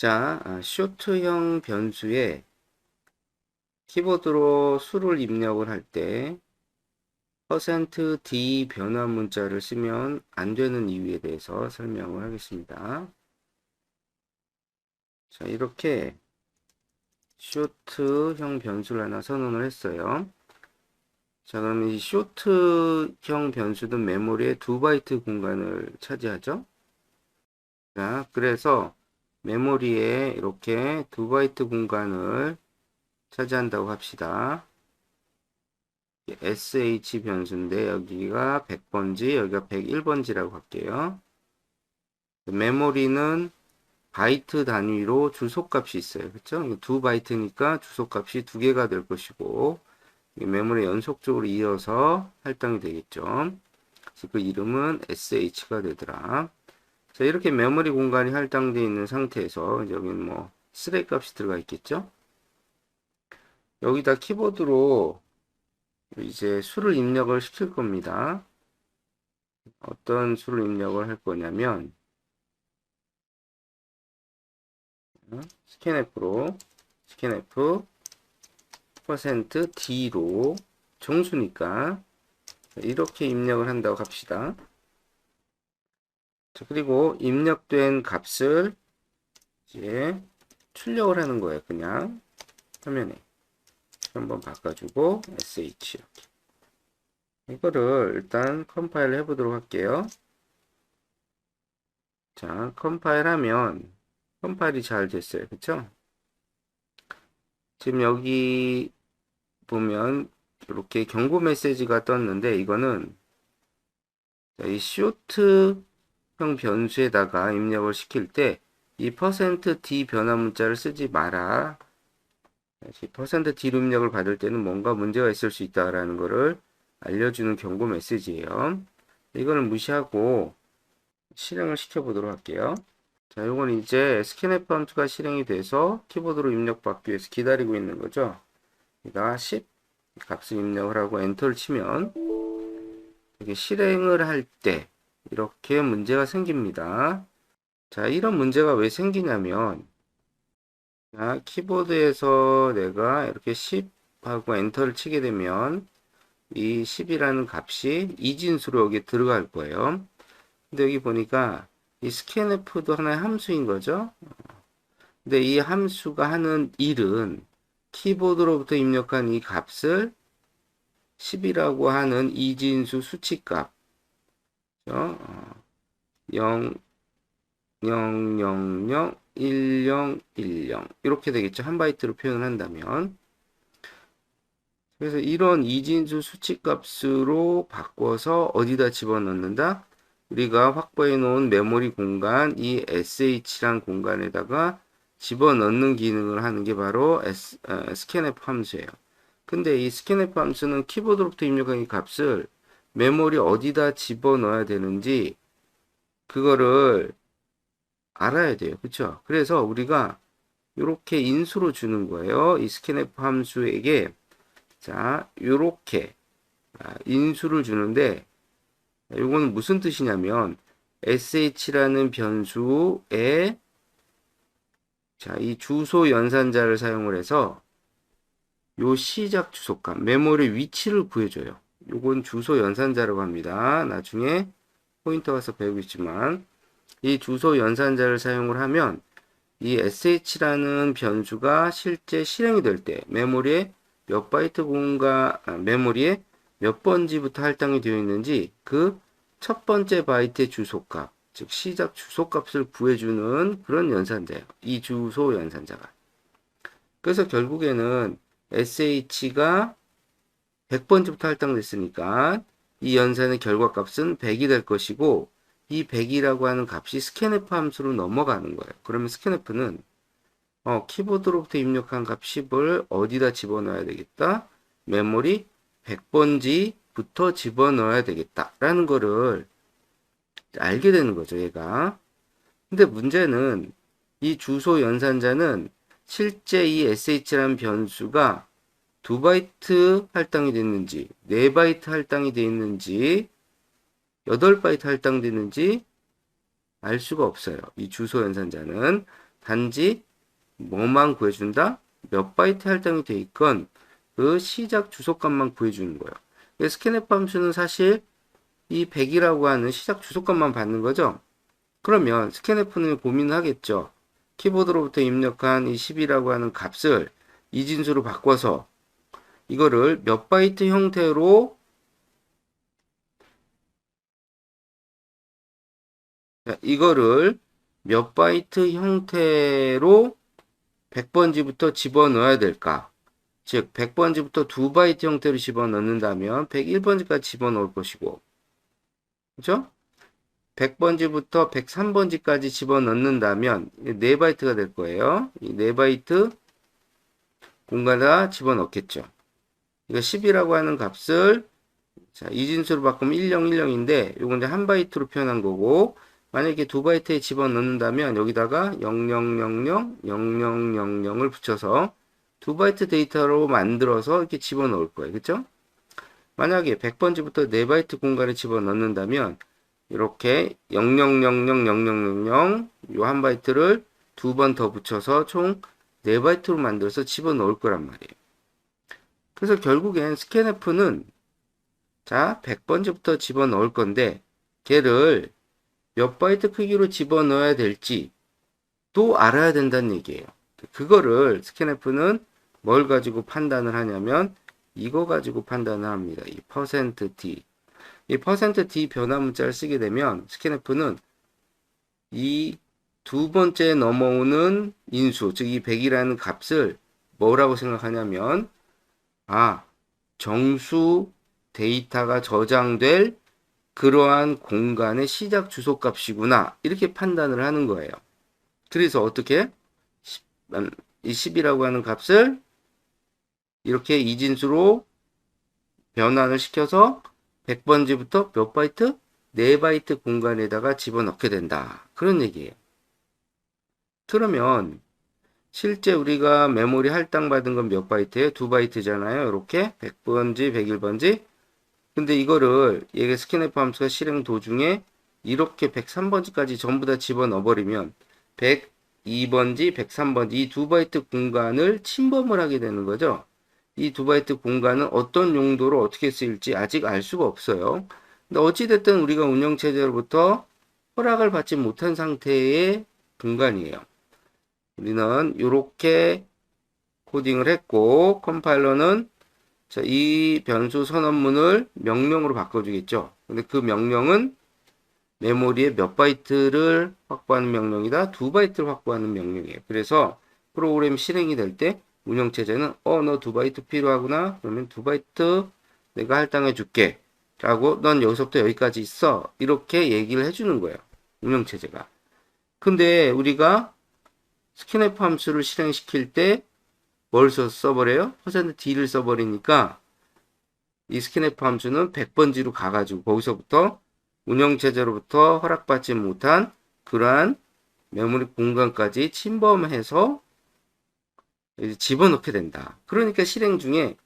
자, 아, 쇼트형 변수에 키보드로 수를 입력을 할 때 %d 변환 문자를 쓰면 안 되는 이유에 대해서 설명을 하겠습니다. 자, 이렇게 쇼트형 변수를 하나 선언을 했어요. 자, 그러면 이 쇼트형 변수는 메모리에 2바이트 공간을 차지하죠. 자, 그래서 메모리에 이렇게 2바이트 공간을 차지한다고 합시다. sh 변수인데 여기가 100번지, 여기가 101번지라고 할게요. 메모리는 바이트 단위로 주소값이 있어요. 그렇죠? 두 바이트니까 주소값이 두 개가 될 것이고 메모리 연속적으로 이어서 할당이 되겠죠. 그 이름은 sh가 되더라. 자, 이렇게 메모리 공간이 할당되어 있는 상태에서 여기는 뭐 스레 값이 들어가 있겠죠. 여기다 키보드로 이제 수를 입력을 시킬 겁니다. 어떤 수를 입력을 할 거냐면 스캔F로 스캔F %D로 정수니까 이렇게 입력을 한다고 합시다. 자, 그리고 입력된 값을 이제 출력을 하는 거예요. 그냥 화면에 한번 바꿔주고 sh 이렇게 이거를 일단 컴파일 해보도록 할게요. 자, 컴파일 하면 컴파일이 잘 됐어요. 그쵸? 지금 여기 보면 이렇게 경고 메시지가 떴는데 이거는 이 쇼트 형 변수에다가 입력을 시킬 때 이 %d 변환 문자를 쓰지 마라. %d로 입력을 받을 때는 뭔가 문제가 있을 수 있다라는 것을 알려주는 경고 메시지예요. 이거는 무시하고 실행을 시켜보도록 할게요. 자, 이건 이제 스캔F 함수가 실행이 돼서 키보드로 입력받기 위해서 기다리고 있는 거죠. 여기다 10 값을 입력을 하고 엔터를 치면 이게 실행을 할 때 이렇게 문제가 생깁니다. 자, 이런 문제가 왜 생기냐면 자, 키보드에서 내가 이렇게 10 하고 엔터를 치게 되면 이 10이라는 값이 이진수로 여기 들어갈 거예요. 근데 여기 보니까 이 scanf도 하나의 함수인 거죠. 근데 이 함수가 하는 일은 키보드로부터 입력한 이 값을 10이라고 하는 이진수 수치값 0 0 0 0 1 0 1 0 이렇게 되겠죠. 한 바이트로 표현을 한다면 그래서 이런 이진수 수치값으로 바꿔서 어디다 집어넣는다? 우리가 확보해 놓은 메모리 공간 이 sh란 공간에다가 집어넣는 기능을 하는 게 바로 S, 어, scanf 함수예요. 근데 이 scanf 함수는 키보드로부터 입력한 이 값을 메모리 어디다 집어넣어야 되는지 그거를 알아야 돼요. 그쵸? 그래서 우리가 이렇게 인수로 주는 거예요. 이 scanf 함수에게 자, 이렇게 아, 인수를 주는데 이거는 무슨 뜻이냐면 sh라는 변수에 자, 이 주소 연산자를 사용을 해서 요 시작 주소값, 메모리 위치를 구해줘요. 요건 주소 연산자라고 합니다. 나중에 포인터 가서 배우겠지만 이 주소 연산자를 사용을 하면 이 sh라는 변수가 실제 실행이 될 때 메모리에 몇 바이트 공간 아, 메모리에 몇 번지부터 할당이 되어 있는지 그 첫 번째 바이트의 주소값, 즉 시작 주소값을 구해주는 그런 연산자예요. 이 주소 연산자가. 그래서 결국에는 sh가 100번지부터 할당됐으니까 이 연산의 결과값은 100이 될 것이고 이 100이라고 하는 값이 scanf 함수로 넘어가는 거예요. 그러면 scanf는 어, 키보드로부터 입력한 값 10을 어디다 집어넣어야 되겠다? 메모리 100번지부터 집어넣어야 되겠다. 라는 거를 알게 되는 거죠, 얘가. 근데 문제는 이 주소 연산자는 실제 이 sh라는 변수가 2바이트 할당이 됐는지, 4바이트 할당이 되어 있는지, 8바이트 할당되는지 알 수가 없어요. 이 주소 연산자는. 단지 뭐만 구해준다? 몇 바이트 할당이 돼 있건 그 시작 주소값만 구해주는 거예요. 스캔F 함수는 사실 이 100이라고 하는 시작 주소값만 받는 거죠. 그러면 스캔F는 고민을 하겠죠. 키보드로부터 입력한 이 10이라고 하는 값을 이진수로 바꿔서 이거를 몇 바이트 형태로 자, 이거를 몇 바이트 형태로 100번지부터 집어넣어야 될까? 즉 100번지부터 2바이트 형태로 집어넣는다면 101번지까지 집어넣을 것이고 그죠? 100번지부터 103번지까지 집어넣는다면 4바이트가 될 거예요. 이 4바이트 공간에다 집어넣겠죠. 이거 10이라고 하는 값을 자, 이진수로 바꾸면 1010인데 요건 이제 한 바이트로 표현한 거고 만약에 두 바이트에 집어넣는다면 여기다가 0000 0000을 붙여서 두 바이트 데이터로 만들어서 이렇게 집어넣을 거예요. 그죠? 만약에 100번지부터 4바이트 공간에 집어넣는다면 이렇게 00000000 요 한 바이트를 두 번 더 붙여서 총 4바이트로 만들어서 집어넣을 거란 말이에요. 그래서 결국엔 스캔F는 자 100번지부터 집어넣을 건데 걔를 몇 바이트 크기로 집어넣어야 될지 또 알아야 된다는 얘기예요. 그거를 스캔F는 뭘 가지고 판단을 하냐면 이거 가지고 판단을 합니다. 이 %d 이 %d 변화 문자를 쓰게 되면 스캔F는 이 두 번째 넘어오는 인수, 즉 이 100이라는 값을 뭐라고 생각하냐면 아, 정수 데이터가 저장될 그러한 공간의 시작 주소 값이구나. 이렇게 판단을 하는 거예요. 그래서 어떻게? 10, 음, 이 10 이라고 하는 값을 이렇게 이진수로 변환을 시켜서 100번지부터 몇 바이트? 4바이트 공간에다가 집어넣게 된다. 그런 얘기예요. 그러면 실제 우리가 메모리 할당 받은 건 몇 바이트예요? 2바이트잖아요. 이렇게 100번지, 101번지. 근데 이거를 얘가 스캔F 함수가 실행 도중에 이렇게 103번지까지 전부 다 집어넣어 버리면 102번지, 103번지 이 두 바이트 공간을 침범을 하게 되는 거죠. 이 두 바이트 공간은 어떤 용도로 어떻게 쓰일지 아직 알 수가 없어요. 근데 어찌됐든 우리가 운영체제로부터 허락을 받지 못한 상태의 공간이에요. 우리는 이렇게 코딩을 했고 컴파일러는 자, 이 변수 선언문을 명령으로 바꿔주겠죠. 근데 그 명령은 메모리에 몇 바이트를 확보하는 명령이다. 두 바이트를 확보하는 명령이에요. 그래서 프로그램 실행이 될 때 운영체제는 어, 너 두 바이트 필요하구나. 그러면 두 바이트 내가 할당해 줄게. 라고 넌 여기서부터 여기까지 있어. 이렇게 얘기를 해주는 거예요. 운영체제가. 근데 우리가 스캔F 함수를 실행시킬 때 뭘 써버려요? 퍼센트 D를 써버리니까 이 스캔F 함수는 100번지로 가가지고 거기서부터 운영체제로부터 허락받지 못한 그러한 메모리 공간까지 침범해서 집어넣게 된다. 그러니까 실행 중에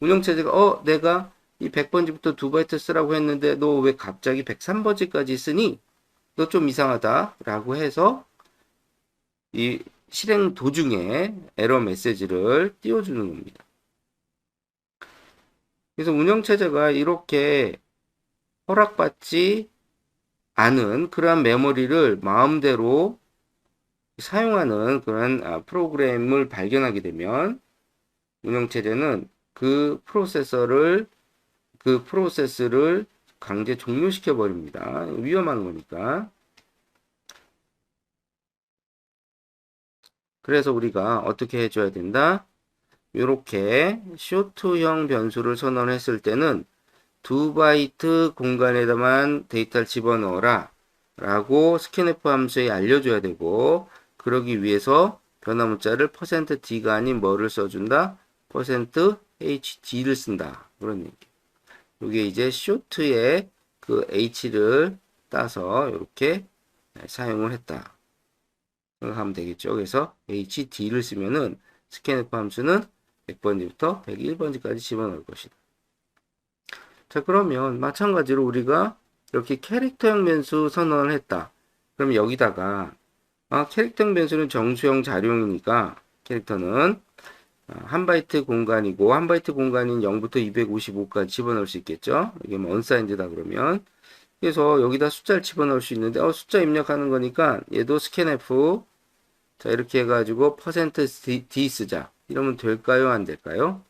운영체제가 어 내가 이 100번지부터 2바이트 쓰라고 했는데 너 왜 갑자기 103번지까지 쓰니? 너 좀 이상하다 라고 해서 이 실행 도중에 에러 메시지를 띄워주는 겁니다. 그래서 운영체제가 이렇게 허락받지 않은 그러한 메모리를 마음대로 사용하는 그런 아, 프로그램을 발견하게 되면 운영체제는 그 프로세서를 그 프로세스를 강제 종료시켜 버립니다. 위험한 거니까. 그래서 우리가 어떻게 해줘야 된다? 이렇게 쇼트형 변수를 선언했을 때는 두 바이트 공간에다만 데이터를 집어넣어라 라고 스캔F 함수에 알려줘야 되고 그러기 위해서 변화 문자를 %d가 아닌 뭐를 써준다? %hd를 쓴다. 그런 얘기. 이게 이제 쇼트의 그 h를 따서 이렇게 사용을 했다. 생각하면 되겠죠. 그래서 hd를 쓰면은 스캔F 함수는 100번지부터 101번지까지 집어넣을 것이다. 자, 그러면 마찬가지로 우리가 이렇게 캐릭터형 변수 선언을 했다. 그럼 여기다가 어, 캐릭터 변수는 정수형 자료형이니까 캐릭터는 어, 한 바이트 공간이고 한 바이트 공간인 0부터 255까지 집어넣을 수 있겠죠. 이게 뭐 언사인드다 그러면 그래서 여기다 숫자를 집어넣을 수 있는데 어, 숫자 입력하는 거니까 얘도 스캔F 자 이렇게 해가지고 퍼센트 %d 쓰자 이러면 될까요 안 될까요?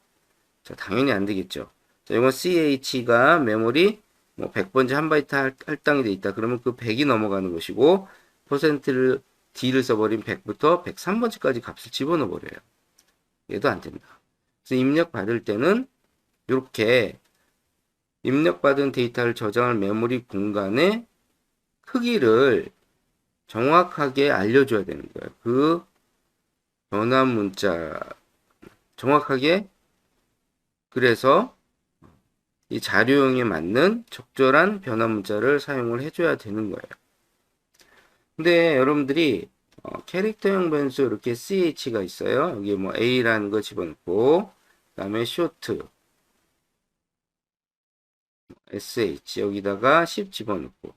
자 당연히 안 되겠죠. 자 이건 ch가 메모리 뭐 100번째 한 바이트 할, 할당이 돼 있다 그러면 그 100이 넘어가는 것이고 퍼센트를 d를 써버린 100부터 103번째까지 값을 집어넣어 버려요. 얘도 안 된다. 그래서 입력 받을 때는 이렇게 입력받은 데이터를 저장할 메모리 공간의 크기를 정확하게 알려줘야 되는 거예요. 그 변환 문자 정확하게 그래서 이 자료형에 맞는 적절한 변환 문자를 사용을 해줘야 되는 거예요. 근데 여러분들이 어, 캐릭터형 변수 이렇게 ch가 있어요. 여기 뭐 a라는 거 집어넣고 그다음에 short sh 여기다가 10 집어넣고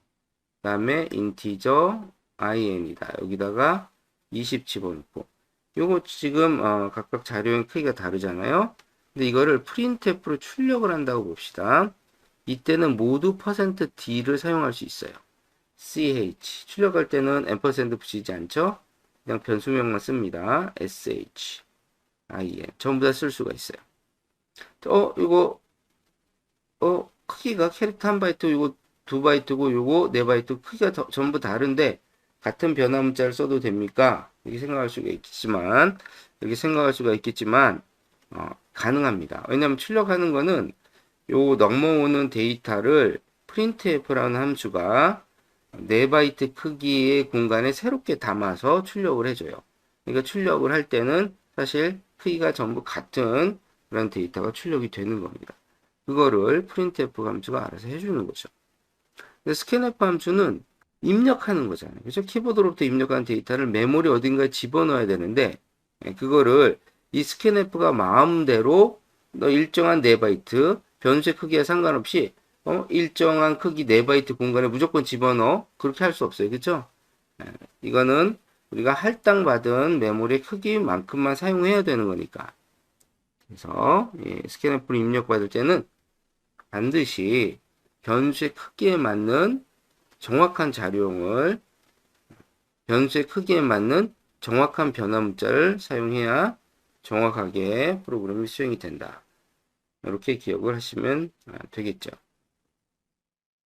그다음에 integer in이다. 여기다가 20 집어넣고 요거 지금 어, 각각 자료형 크기가 다르잖아요. 근데 이거를 printf로 출력을 한다고 봅시다. 이때는 모두 %d를 사용할 수 있어요. ch 출력할 때는 앰퍼센드 붙이지 않죠? 그냥 변수명만 씁니다. sh in 전부 다 쓸 수가 있어요. 어 이거 어 크기가 캐릭터 한 바이트 이거 두 바이트고 요거 네 바이트 크기가 더, 전부 다른데 같은 변화 문자를 써도 됩니까? 이렇게 생각할 수가 있겠지만 이렇게 생각할 수가 있겠지만 어, 가능합니다. 왜냐하면 출력하는 거는 요 넘어오는 데이터를 printf라는 함수가 4바이트 크기의 공간에 새롭게 담아서 출력을 해줘요. 그러니까 출력을 할 때는 사실 크기가 전부 같은 그런 데이터가 출력이 되는 겁니다. 그거를 printf 함수가 알아서 해주는 거죠. scanf 함수는 입력하는 거잖아요. 그래서 키보드로부터 입력한 데이터를 메모리 어딘가에 집어넣어야 되는데 예, 그거를 이 scanf가 마음대로 너 일정한 4바이트 변수의 크기에 상관없이 어? 일정한 크기 4바이트 공간에 무조건 집어넣어 그렇게 할 수 없어요. 예, 이거는 우리가 할당받은 메모리 크기만큼만 사용해야 되는 거니까 그래서 예, 스캔애플을 입력받을 때는 반드시 변수의 크기에 맞는 정확한 자료용을 변수의 크기에 맞는 정확한 변화 문자를 사용해야 정확하게 프로그램이 수행이 된다. 이렇게 기억을 하시면 아, 되겠죠.